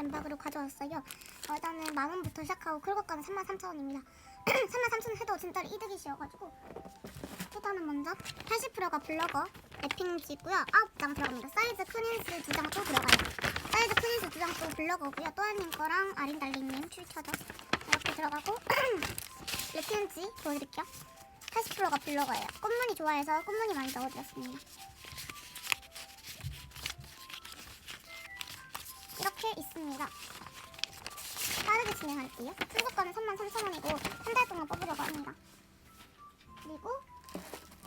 램박으로 가져왔어요. 어, 일단은 만 원부터 시작하고 클것가는 3만 3천 원입니다. 3만 3천 원 해도 진짜로 이득이시여가지고 일단은 먼저 80%가 블러거 랩핑지고요. 9장 들어갑니다. 사이즈 큰 인스 2장 또 들어가요. 사이즈 큰 인스 2장 또 블러거고요. 또한님 거랑 아린달리님 출처죠. 이렇게 들어가고 랩핑지 보여드릴게요. 80%가 블러거예요. 꽃무늬 좋아해서 꽃무늬 많이 넣어드렸습니다. 있습니다. 빠르게 진행할게요. 출고가는 33,000원이고 한 달 동안 뽑으려고 합니다. 그리고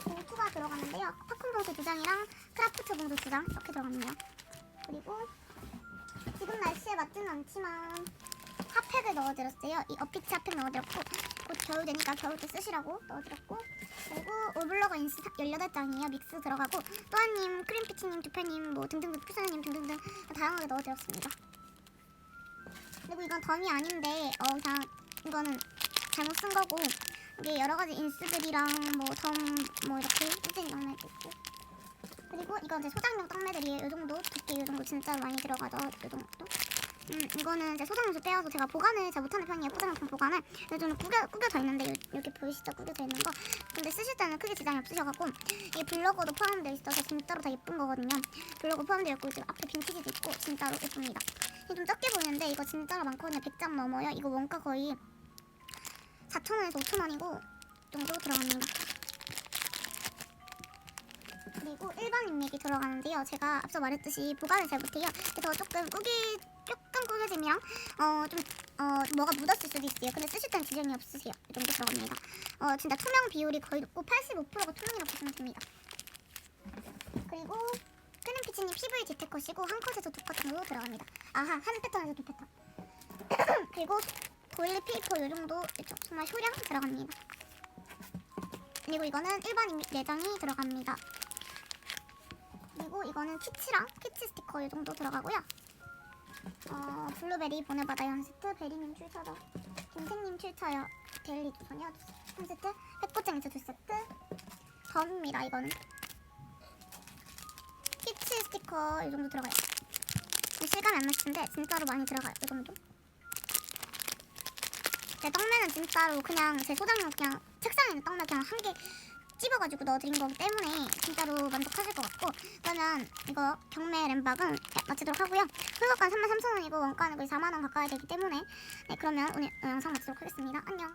봉투가 들어가는데요. 팝콘 봉투 두 장이랑 크라프트 봉투 두장 이렇게 들어갑니다. 그리고 지금 날씨에 맞지는 않지만 핫팩을 넣어드렸어요. 이 어피치 핫팩 넣어드렸고 곧 겨울 되니까 겨울 때 쓰시라고 넣어드렸고 그리고 오블러거 인스 18장이에요. 믹스 들어가고 또한님, 크림피치님, 두패님, 뭐 등등등, 푸사님 등등등 다양하게 넣어드렸습니다. 그리고 이건 덤이 아닌데 어 그냥 이거는 잘못 쓴 거고 이게 여러 가지 인스들이랑 뭐덤뭐 이렇게 후진 떡매도 있고 그리고 이건 이제 소장용 떡매들이에요. 이 정도 두께 이 정도 진짜 많이 들어가죠. 이 정도. 음 이거는 이제 소장용수 떼어서 제가 보관을 잘 못하는 편이에요. 포장용품 보관을. 근데 좀 구겨 구겨져 있는데 요- 이렇게 보이시죠? 구겨져 있는 거. 근데 쓰실 때는 크게 지장이 없으셔갖고 이 블로거도 포함되어 있어서 진짜로 다 예쁜 거거든요. 블로거 포함되어 있고 지금 앞에 빈티지도 있고 진짜로 예쁩니다. 좀 적게 보이는데 이거 진짜로 많거든요. 100장 넘어요. 이거 원가 거의 4,000원에서 5,000원이고 정도 들어갑니다. 그리고 일반 인맥이 들어가는데요. 제가 앞서 말했듯이 보관을 잘 못해요. 그래서 조금 꾸기 조금 꾸겨짐이랑 어좀 어, 뭐가 묻었을 수도 있어요. 근데 쓰실 때는 지장이 없으세요. 이 정도 들어갑니다. 어 진짜 투명 비율이 거의 높고 85%가 투명이라고 보시면 됩니다. 그리고 PV 재테컷이고 한 컷에서 두 컷 정도 들어갑니다. 아하 한 패턴에서 두 패턴. 그리고 도일리 페이퍼 요 정도 있죠. 정말 효량 들어갑니다. 그리고 이거는 일반 내장이 들어갑니다. 그리고 이거는 키치랑 키치 스티커 이 정도 들어가고요. 어, 블루베리 보내받아요 한 세트, 베리님 출처죠. 김생님 출처요. 데일리 주선이요 한 세트, 백꽃쟁이차 두 세트. 덤입니다 이거는. 스티커 이 정도 들어가요. 실감이 안 나시는데 진짜로 많이 들어가요 이 정도. 제 떡매는 진짜로 그냥 제 소장용 그냥 책상에 있는 떡매 그냥 한 개 찝어가지고 넣어드린 거기 때문에 진짜로 만족하실 것 같고 그러면 이거 경매 램박은 마치도록 하고요 풀거가 33,000원이고 원가는 거의 4만 원 가까이 되기 때문에 네 그러면 오늘 영상 마치도록 하겠습니다 안녕